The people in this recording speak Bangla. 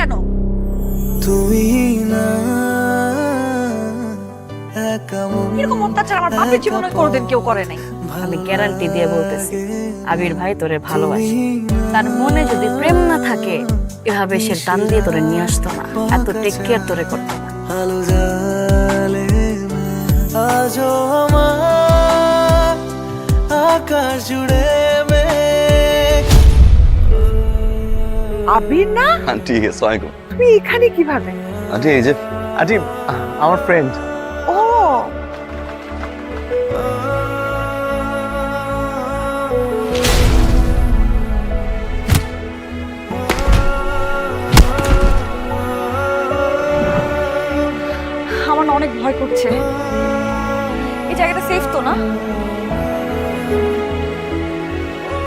কেন? তুই এরকম অত্যাচার আমার বাপের জীবনে কোনোদিন কেউ করে নাই। আমি গ্যারান্টি দিয়ে বলতেছি আবির ভাই তোরে ভালোবাসি। তার মনে যদি প্রেম না থাকে এভাবে সে টান দিয়ে তোরে নিয়ে আসতো না। এত টেক কেয়ার তোরে করতো না। আকাশ জুড়ে আবির না? আন্টি আসসালামাইকুম তুমি এখানে কীভাবে? আন্টি এই যে আন্টি আমার ফ্রেন্ড ও। আমার না অনেক ভয় করছে। এই জায়গাটা সেফ তো না?